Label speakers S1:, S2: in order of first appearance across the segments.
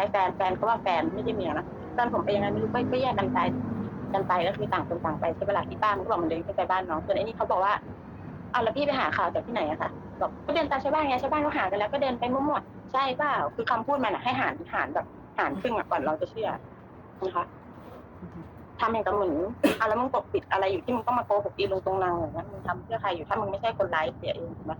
S1: ายแฟนแฟนเขาว่าแฟนไม่ใช่เมียนะตอนผมไปยังไงไม่รู้ก็ก็แยกกันไปกันไปก็คือต่างคนต่างไปใช้เวลาที่บ้านมันก็บอกมันเดินขึ้นไปบ้านน้องส่วนไอ้นี่เขาบอกว่าเอาแล้วพี่ไปหาข่าวจากที่ไหนอะคะบอกก็เดินตามชาวบ้านไงชาวบ้านเขาหากันแล้วก็เดินไปมั่วๆใช่เปล่าคือคำพูดมันอะให้หารหารแบบหารครึ่งอะก่อนเราจะเชื่อนะคะทำอย่างกับเหมือนอะแล้วมึงปกปิดอะไรอยู่ที่มึงต้องมาโกหกอีลงตรงนางอย่างนั้นมึงทำเพื่อใครอยู่ถ้ามึงไม่ใช่คนร้ายเสียเองถูกไหม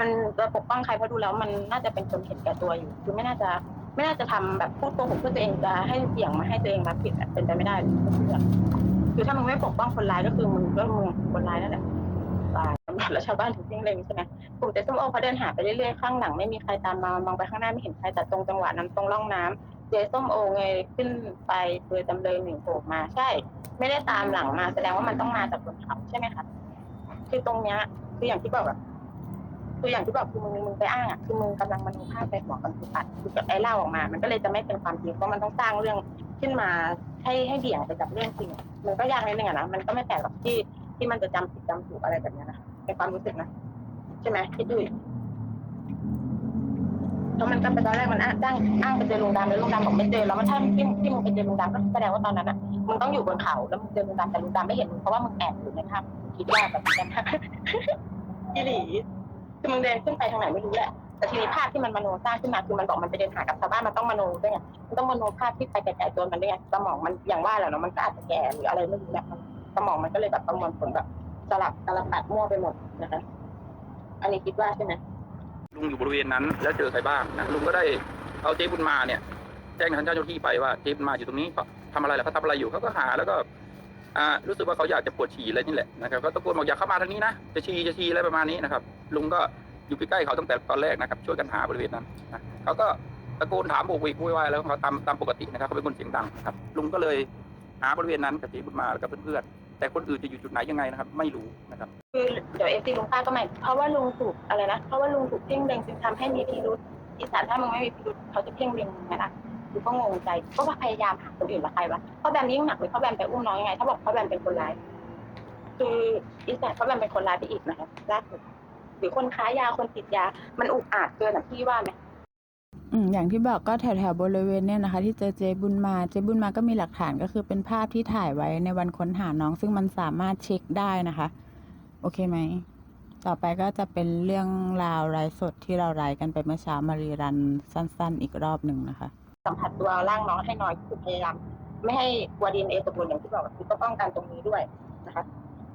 S1: มันจะปกป้องใครเพราะดูแล้วมันน่าจะเป็นคนเห็นแก่ตัวอยู่ คือไม่น่าจะ ไม่น่าจะทำแบบพูดโกหกเพื่อตัวเองจะให้เสี่ยงมาให้ตัวเองรับผิดเป็นไปไม่ได้ไม่เชื่อคือถ้ามึงไม่ปกป้องคนร้ายก็คือมึงก็มึงคนร้ายนั่นแหละตายแล้วชาวบ้านถึงเพ่งเล็งใช่ไหมกลุ่มเจ๊ส้มโอเขาเดินหาไปเรื่อยๆข้างหลังไม่มีใครตามมามองไปข้างหน้าไม่เห็นใครแต่ตรงจังหวะนั้นตรงร่องน้ำเจ๊ส้มโอเงยขึ้นไปเจอจำเลยหนึ่งโผล่มาใช่ ไม่ได้ตามหลังมา แสดงว่ามันต้องมาจากบนเขาใช่ไหมคะคือตรงเนี้ยคืออย่างที่บอกอะ คืออย่างที่บอกคือมึงมึงไปอ้างอะคือมึงกำลังมโนภาพไปหัวกันคือปัดคือไอ้เล่าออกมา มันก็เลยจะไม่เป็นความจริงเพราะมันต้องสร้างเรื่องขึ้นมาให้ให้เบี่ยงไปจากเรื่องจริง มันก็ยากนิดนึงอะนะมันก็ไม่แปลกหรอกที่ที่มันจะจำผิดจำถูกอะไรแบบเนี้ยนะในความรู้สึกนะใช่ไหมคิดดูดิแล้วมันก็เป็นตอนแรกมันอ้างอ้างอ้างไปเจอลุงดำแล้วลุงดำบอกไม่เจอแล้วมันถ้าที่ที่มึงไปเจอลุงดำก็แสดงว่าตอนนั้นอะมึงต้องอยู่บนเขาแล้วมึงเจอลุงดำแต่ลุงดำไม่เห็นมึงเพราะว่ามึงแอบอยู่ในถ้ำคิดว่าแบบนั้นอีหลี คือมึงเดินขึ้นไปทางไหนไม่รู้แหละแต่ทีนี้ภาพที่มันมโนสร้างขึ้นมาคือมันบอกมันไปเดินหากับชาวบ้านมันต้องมโนด้วยไงมันต้องมโนภาพที่ไปไกลๆตัวมันด้วยไงสมองมันอย่างว่าแหละเนาะมันก็อาจจะแก่หรืออะไรไม่รู้แหละสมองมันก็เลยแบบประมวลผลแบบสลับสลับตัดมั่วไปหมดนะคะอันนี้คิดว่าใช่ไหม
S2: ลุงอยู่บริเวณนั้น แล้วเจอใครบ้างนะลุงก็ได้เอาเจ๊บุญมาเนี่ย แจ้งทางเจ้าหน้าที่ไปว่าเจ๊บุญมาอยู่ตรงนี้เขาทำอะไรล่ะเขาทำอะไรอยู่เขาก็หาแล้วก็อ่ารู้สึกว่าเขาอยากจะปวดฉี่อะไรนี่แหละนะครับก็ตะโกนบอกอย่าเข้ามาทางนี้นะจะฉี่จะฉี่อะไรประมาณนี้นะครับ ลุงก็อยู่ใกล้ๆเขาตั้งแต่ตอนแรกนะครับ ช่วยกันหาบริเวณนั้นนะเขาก็ตะโกนถามโบกวิกวุ่นวายแล้วเขาตามตามปกตินะครับเขาเป็นคนเสียงดังครับ ลุงก็เลยหาบริเวณนั้นกับเจ๊บุญมาแล้วกับเพื่อนๆแต่คนอื่นจะอยู่จุดไหนยังไงนะครับ ไม่รู้นะครับ
S1: คือเดี๋ยวเอฟซีลุงป้าก็ไม่เพราะว่าลุงถูกอะไรนะเพราะว่าลุงถูกเพ่งเล็งจึงทำให้มีพิรุษอีสานถ้ามึงไม่มีพิรุษเขาจะเพ่งเล็งมึงไหมล่ะคือก็งงใจก็ว่าพยายามหาคนอื่นมาใครวะเขาแบมยิ่งหนักเลยเขาแบมไปอุ้มน้องยังไง ถ้าบอกเขาแบมเป็นคนร้าย คืออีสานเขาแบมเป็นคนร้ายไปอีกนะครับล่าสุด หรือคนค้ายาคนติดยา มันอุกอาจเกินอะพี่ว่าไหม
S3: อืมอย่างที่บอกก็แถวแถวๆบริเวณเนี่ยนะคะ ที่เจอเจบุญมาเจบุญมาก็มีหลักฐานก็คือเป็นภาพที่ถ่ายไว้ในวันค้นหาน้อง ซึ่งมันสามารถเช็คได้นะคะ โอเคไหมต่อไปก็จะเป็นเรื่องราวรายสดที่เรารายกันไปเมื่อเช้ามารีรันสั้น ๆ อีกรอบหนึ่งนะคะ
S1: สัมผัสตัวร่างน้องให้น้อยที่สุดพยายามไม่ให้กลัวดีเอ็นเอตกหล่นอย่างที่บอกอะคือก็ป้องกันตรงนี้ด้วยนะคะ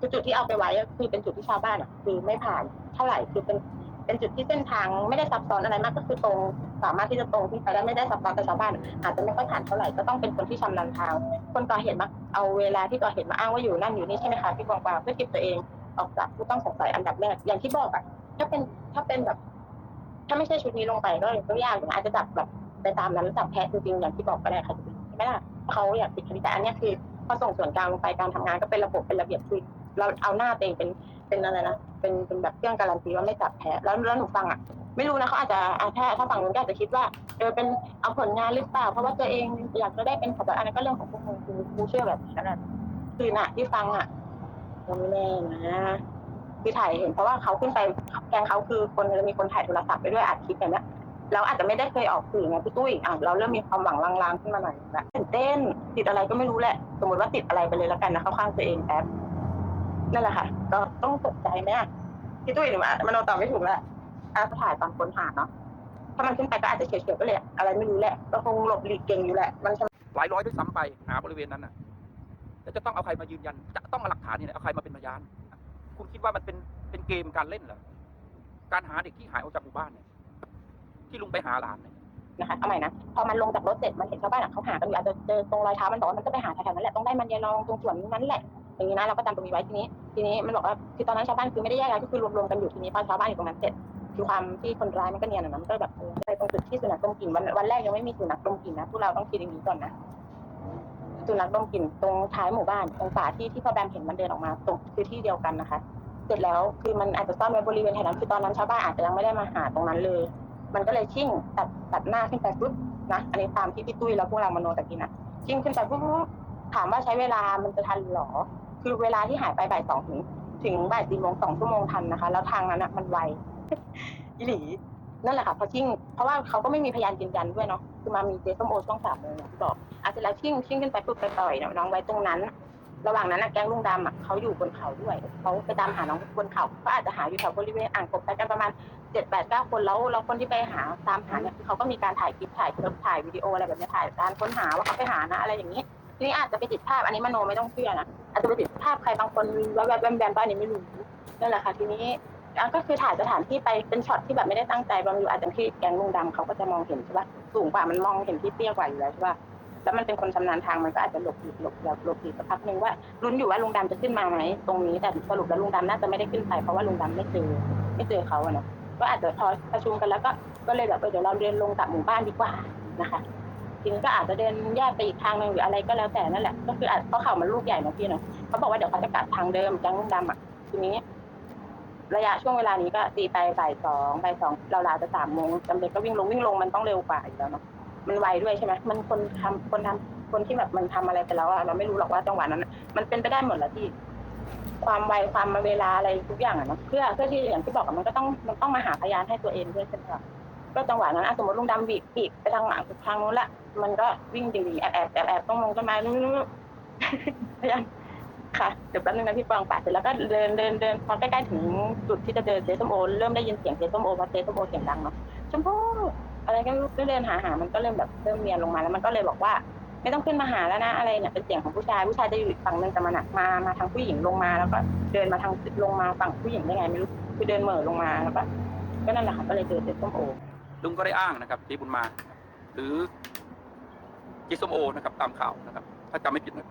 S1: คือจุดที่เอาไปไว้คือเป็นจุดที่ชาวบ้านอะคือไม่ผ่านเท่าไหร่คือเป็นเป็นจุดที่เส้นทางไม่ได้ซับซ้อนอะไรมากก็คือตรงสามารถที่จะตรงที่ไปได้ไม่ได้ซับซ้อนแต่ชาวบ้านอาจจะไม่ค่อยผ่านเท่าไหร่ก็ต้องเป็นคนที่ชำนาญทาง คนก่อเหตุมาเอาเวลาที่ก่อเหตุมาอ้างว่าอยู่นั่นอยู่นี่ใช่ไหมคะพี่กองปราบเพื่อเก็บตัวเองออกจากผู้ต้องสงสัยอันดับแรกอย่างที่บอกอะถ้าเป็นถ้าเป็นแบบ ถ้าไม่ใช่ชุดนี้ลงไปก็ก็ยากอยู่นะอาจจะจับแบบไปตามนั้นจับแพ้จริงๆอย่างที่บอกก็ได้ค่ะใช่ไหมล่ะเขาอยากติดคดีแต่อันนี้คือพอส่งส่วนกลางลงไปการทำงานก็เป็นระบบเป็นระเบียบคือ เราเอาหน้าตัวเองเป็นเป็นอะไรนะเป็นเป็นแบบเครื่องการันตีว่าไม่จับแพ้แล้วแล้วหนูฟังอะไม่รู้นะเขาอาจจะอะถ้าถ้าฝั่งนู้นก็อาจจะคิดว่าเออเป็นเอาผลงานหรือเปล่า เพราะว่าตัวเองอยากจะได้เป็นขบอันนั้นก็เรื่องของพวกมึงคือกูเชื่อแบบนั้นะคือน่ะ ที่ฟังอะยังไม่แน่นะคือถ่ายเห็นเพราะว่าเขาขึ้นไปแกงเขาคือคนจะมีคนถ่ายโทรศัพท์ไปด้วยอัดคลิปอย่างเนี้ยเราอาจจะไม่ได้เคยออกสื่อไงพี่ตุ้ยอะเราเริ่มมีความหวังลางๆขึ้นมาหน่อยละตื่นเต้นติดอะไรก็ไม่รู้แหละ สมมติว่าติดอะไรไปเลยแล้วกันนะเข้าข้างตัวเองแป๊บ นั่นแหละค่ะ ก็ต้องตกใจไหมอะพี่ตุ้ยหนูอะมันเอาตอบไม่ถูกแล้วอะถ่ายตอนค้นหาเนาะถ้ามันขึ้นไปก็อาจจะเฉียวๆก็เลยอะอะไรไม่รู้แหละก็คงหลบหลีกเก่งอยู่แหละ มัน
S2: หลายร้อยด้วยซ้ำไปหาบริเวณนั้นน่ะแล้วจะต้องเอาใครมายืนยัน จะต้องเอาหลักฐานนี่แหละเอาใครมาเป็นพยาน คุณคิดว่ามันเป็นเป็นเกมการเล่นเหรอการหาเด็กที่หายออกจากหมู่บ้านเนี่ยที่ลุงไปหาหลานเนี่ย
S1: นะคะเอาใหม่นะพอมันลงจากรถเสร็จมันเห็นชาวบ้านอะเขาหากันอยู่อาจจะเจอตรงรอยเท้ามันบอกว่ามันก็ไปหาแถวๆนั้นแหละต้องได้มันยายรองตรงส่วนนั้นแหละ อย่างนี้นะเราก็จำตรงนี้ไว้ทีนี้ ทีนี้มันบอกว่าคือตอนนั้นชาวบ้านคือไม่ได้แยกย้ายก็คือรวมๆกันอยู่ทีนี้พอชาวบ้านอยู่ตรงนั้นเสร็จคือความที่คนร้ายมันก็เนียนอะนะมันก็แบบไปตรงจุดที่สุนัขดมกลิ่นวันวันแรกยังไม่มีสุนัขดมกลิ่นนะพวกเราต้องคิดอย่างนี้ก่อนนะสุนัขดมกลิ่นตรงท้ายหมู่บ้านตรงป่าที่ที่พ่อแบมเห็นมันเดินออกมาตรงคือที่เดียวกันนะคะ เสร็จแล้วคือมันอาจจะซ่อนไว้บริเวณแถวนั้นคือตอนนั้นชาวบ้านอาจจะยังไม่ได้มาหาตรงนั้นเลย มันก็เลยชิ่งตัดตัดหน้าขึ้นไปปุ๊บนะอันนี้ตามที่พี่ตุ้ยแล้วพวกเรามโนตะกี้นะชิ่งขึ้นไปปุ๊บถามว่าใช้เวลามันจะทันหรอ คือเวลาที่หายไปบ่ายสองถึง ถึงบ่ายสี่โมงสองชั่วโมงทันนะคะ แล้วทางนั้นอะมันไวอีหลีนั่นแหละค่ะพอชิ่งเพราะว่าเขาก็ไม่มีพยานยืนยันด้วยเนาะคือมามีเจส้มโอช่องสามเลยอย่างที่บอกอาจจะแล้วชิ่งชิ่งขึ้นไปปุ๊บไปต่อยน้องไว้ตรงนั้น ระหว่างนั้นนะแก๊งลุงดำอะเขาอยู่บนเขาด้วยเขาไปตามหาน้องบนเขาก็อาจจะหาอยู่แถวบริเวณอ่างกบไปกันประมาณเจ็ดแปดเก้าคนแล้วแล้วคนที่ไปหาตามหาเนี่ยคือเขาก็มีการถ่ายคลิปถ่ายคลิปถ่ายวิดีโออะไรแบบนี้ถ่ายการค้นหาว่าเขาไปหานะอะไรอย่างนี้ นี้อาจจะไปติดภาพอันนี้มโนไม่ต้องเชื่อนะอาจจะไปติดภาพใครบางคนแวบๆแวมๆบ้านนี้ไม่รู้นั่นแหละค่ะทีนี้อะก็คือถ่ายสถานที่ไปเป็นช็อตที่แบบไม่ได้ตั้งใจบางอยู่อาจจะที่แกงลุงดำเขาก็จะมองเห็นใช่ป่ะสูงกว่ามันมองเห็นที่เตี้ยกว่าอยู่แล้วใช่ป่ะแล้วมันเป็นคนชำนาญทางมันก็อาจจะหลบหลีกหลบหลบหลบหลีกสักพักหนึ่งว่าลุ้นอยู่ว่าลุงดำจะขึ้นมาไหมตรงนี้แต่สรุปแล้วลุงดำน่าจะไม่ได้ขึ้นไปเพราะว่าลุงดำไม่เจอไม่เจอเขาอะเนาะก็อาจจะพอประชุมกันแล้วก็ก็เลยแบบเออเดี๋ยวเราเดินลงกลับหมู่บ้านดีกว่านะคะ ทีนี้ก็อาจจะเดินแยกไปอีกทางหนึ่งหรืออะไรก็แล้วแต่นั่นแหละ ก็คืออาจเพราะเขามันลูกใหญ่เนอะพี่เนาะเขาบอกว่าเดี๋ยวเขาจะกลับทางเดิมแก๊งลุงดำอะทีนี้ ระยะช่วงเวลานี้ก็ตีไปบ่ายสองบ่ายสองเราลาจะสามโมงจำเป็นก็วิ่งลงวิ่งลงมันต้องเร็วกว่าอยู่แล้วเนาะมันไวด้วยใช่ไหมมันคนทำคนทำคนที่แบบมันทำอะไรไปแล้วอะเราไม่รู้หรอกว่าจังหวะนั้น มันเป็นไปได้หมดแหละที่ความไวความเวลาอะไรทุกอย่างอะเนาะเพื่อเพื่อที่อย่างที่บอกอะมันก็ต้องมันต้องมาหาพยานให้ตัวเองด้วยใช่ไหมคะ ก็จังหวะนั้นอะสมมติลุงดำบีบบีบไปทางหลังทางนู้นละมันก็วิ่งดีๆแอบแอบแอบแอบต้องลงต้นไม้นู้นพยายามค่ะเดี๋ยวแป๊บนึงนะพี่ปองปาดเสร็จแล้วก็เดินเดินเดินพอใกล้ๆถึงจุดที่จะเจอเจส้มโอเริ่มได้ยินเสียงเจส้มโอเพราะเจส้มโอเสียงดังเนาะชมพู่อะไรก็ไม่รู้ก็เดินหาหามันก็เริ่มแบบเริ่มเมียนลงมาแล้วมันก็เลยบอกว่า ไม่ต้องขึ้นมาหาแล้วนะอะไรเนี่ยเป็นเสียงของผู้ชายผู้ชายจะอยู่ฝั่งนึงแต่มันมามาทางผู้หญิงลงมา แล้วก็เดินมาทางลงมาฝั่งผู้หญิงได้ไงไม่รู้คือเดินเหม่อลงมาแล้วก็ก็นั่นแหละค่ะก็เลยเจอเจส้มโอ
S2: ลุงก็ได้อ้างนะครับเจ๊บุญมา หรือเจ๊ส้มโอนะครับตามข่าวนะครับ ถ้าจำไม่ผิดนะ